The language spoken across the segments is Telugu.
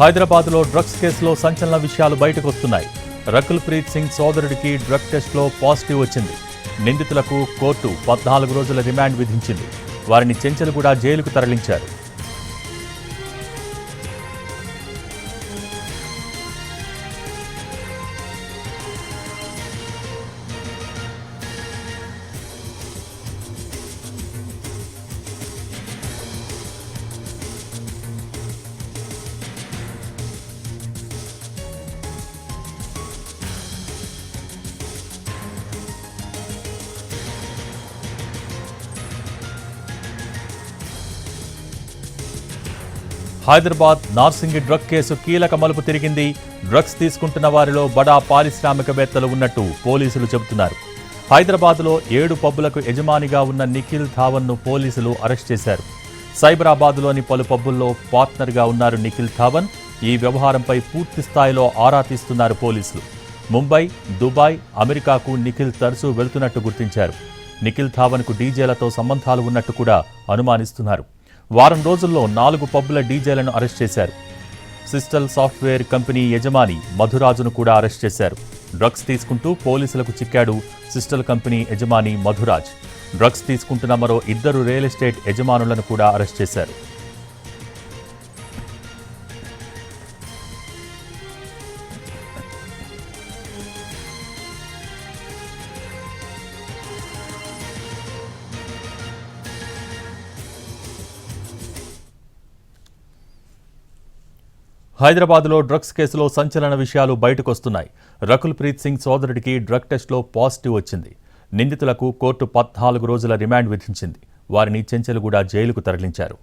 హైదరాబాద్లో డ్రగ్స్ కేసులో సంచలన విషయాలు బయటకు వస్తున్నాయి. రకుల్ ప్రీత్ సింగ్ సోదరుడికి డ్రగ్ టెస్ట్లో పాజిటివ్ వచ్చింది. నిందితులకు కోర్టు పద్నాలుగు రోజుల రిమాండ్ విధించింది. వారిని చెంచల్గూడ జైలుకు తరలించారు. హైదరాబాద్ నార్సింగి డ్రగ్ కేసు కీలక మలుపు తిరిగింది. డ్రగ్స్ తీసుకుంటున్న వారిలో బడా పారిశ్రామికవేత్తలు ఉన్నట్టు పోలీసులు చెబుతున్నారు. హైదరాబాద్లో ఏడు పబ్బులకు యజమానిగా ఉన్న నిఖిల్ ధావన్ను పోలీసులు అరెస్ట్ చేశారు. సైబరాబాద్లోని పలు పబ్బుల్లో పార్ట్నర్గా ఉన్నారు నిఖిల్ ధావన్. ఈ వ్యవహారంపై పూర్తి స్థాయిలో ఆరా తీస్తున్నారు పోలీసులు. ముంబై దుబాయ్ అమెరికాకు నిఖిల్ తరచూ వెళ్తున్నట్టు గుర్తించారు. నిఖిల్ ధావన్కు డీజేలతో సంబంధాలు ఉన్నట్టు కూడా అనుమానిస్తున్నారు. వారం రోజుల్లో నాలుగు పబ్బుల డీజేలను అరెస్ట్ చేశారు. సిస్టల్ సాఫ్ట్వేర్ కంపెనీ యజమాని మధురాజును కూడా అరెస్ట్ చేశారు. డ్రగ్స్ తీసుకుంటూ పోలీసులకు చిక్కాడు సిస్టల్ కంపెనీ యజమాని మధురాజ్. డ్రగ్స్ తీసుకుంటున్న మరో ఇద్దరు రియల్ ఎస్టేట్ యజమానులను కూడా అరెస్ట్ చేశారు. హైదరాబాద్లో డ్రగ్స్ కేసులో సంచలన విషయాలు బయటకొస్తున్నాయి. రకుల్ ప్రీత్ సింగ్ సోదరుడికి డ్రగ్ టెస్ట్లో పాజిటివ్ వచ్చింది. నిందితులకు కోర్టు పద్నాలుగు రోజుల రిమాండ్ విధించింది. వారిని చెంచల్గూడ జైలుకు తరలించారు.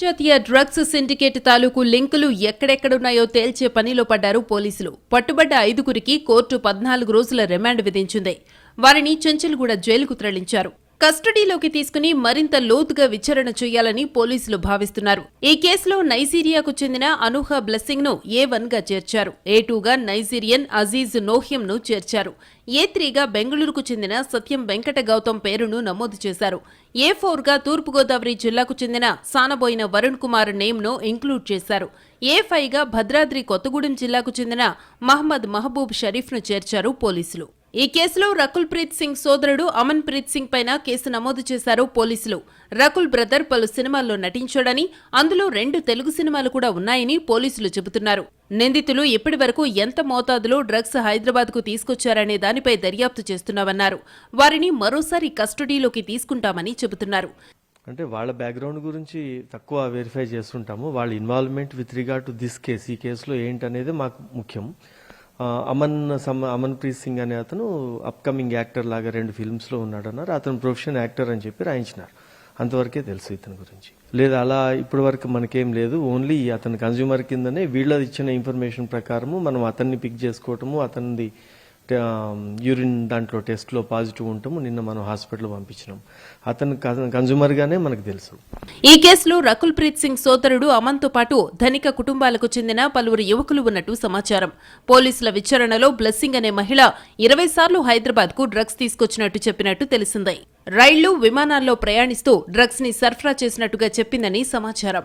జాతీయ డ్రగ్స్ సిండికేట్ తాలూకు లింకులు ఎక్కడెక్కడున్నాయో తేల్చే పనిలో పడ్డారు పోలీసులు. పట్టుబడ్డ ఐదుగురికి కోర్టు పద్నాలుగు రోజుల రిమాండ్ విధించింది. వారిని చెంచల్గూడ జైలుకు తరలించారు. కస్టడీలోకి తీసుకుని మరింత లోతుగా విచారణ చేయాలని పోలీసులు భావిస్తున్నారు. ఈ కేసులో నైజీరియాకు చెందిన అనూహ బ్లెస్సింగ్ను ఏ వన్గా చేర్చారు. ఏ టూగా నైజీరియన్ అజీజ్ నోహియం ను చేర్చారు. ఏ త్రీగా బెంగళూరుకు చెందిన సత్యం వెంకట గౌతమ్ పేరును నమోదు చేశారు. ఏ ఫోర్గా తూర్పుగోదావరి జిల్లాకు చెందిన సానబోయిన వరుణ్ కుమార్ నేమ్ను ఇంక్లూడ్ చేశారు. ఏ ఫైవ్గా భద్రాద్రి కొత్తగూడెం జిల్లాకు చెందిన మహమ్మద్ మహబూబ్ షరీఫ్ను చేర్చారు పోలీసులు. ఈ కేసులో రకుల్ ప్రీత్ సింగ్ సోదరుడు అమన్ ప్రీత్ సింగ్ పైన కేసు నమోదు చేశారు పోలీసులు. రకుల్ బ్రదర్ పలు సినిమాల్లో నటించాడని అందులో రెండు తెలుగు సినిమాలు కూడా ఉన్నాయని పోలీసులు చెబుతున్నారు. నిందితులు ఇప్పటి వరకు ఎంత మోతాదులో డ్రగ్స్ హైదరాబాద్కు తీసుకొచ్చారనే దానిపై దర్యాప్తు చేస్తున్నామన్నారు. వారిని మరోసారి కస్టడీలోకి తీసుకుంటామని చెబుతున్నారు. అంటే వాళ్ళ బ్యాక్గ్రౌండ్ గురించి తక్కువ వెరిఫై చేస్తుంటాము. వాళ్ళ involvement with regard to this case ఈ కేసులో ఏంటనేది మాకు ముఖ్యం. అమన్ సమ్ అమన్ప్రీత్ సింగ్ అనే అతను అప్కమింగ్ యాక్టర్ లాగా రెండు ఫిల్మ్స్లో ఉన్నాడు అన్నారు అతను ప్రొఫెషన్ యాక్టర్ అని చెప్పి రాయించినారు. అంతవరకే తెలుసు ఇతని గురించి. లేదు అలా ఇప్పటి వరకు మనకేం లేదు. ఓన్లీ అతని కన్జ్యూమర్ కిందనే వీళ్ళది ఇచ్చిన ఇన్ఫర్మేషన్ ప్రకారము మనం అతన్ని పిక్ చేసుకోవటము అతనిది యూరిన్ um, దాంట్లో టెస్ట్లో పాజిటివ్ ఉంటాము. నిన్న మనం హాస్పిటల్ పంపించినాం. అతను కన్జ్యూమర్గానే మనకు తెలుసు. ఈ కేసులో రకుల్ ప్రీత్ సింగ్ సోదరుడు అమన్తో పాటు ధనిక కుటుంబాలకు చెందిన పలువురు యువకులు ఉన్నట్టు సమాచారం. పోలీసుల విచారణలో బ్లెస్సింగ్ అనే మహిళ ఇరవై సార్లు హైదరాబాద్కు డ్రగ్స్ తీసుకొచ్చినట్టు చెప్పినట్టు తెలిసిందే. రైళ్ళు విమానాల్లో ప్రయాణిస్తూ డ్రగ్స్ని సరఫరా చేసినట్టుగా చెప్పిందని సమాచారం.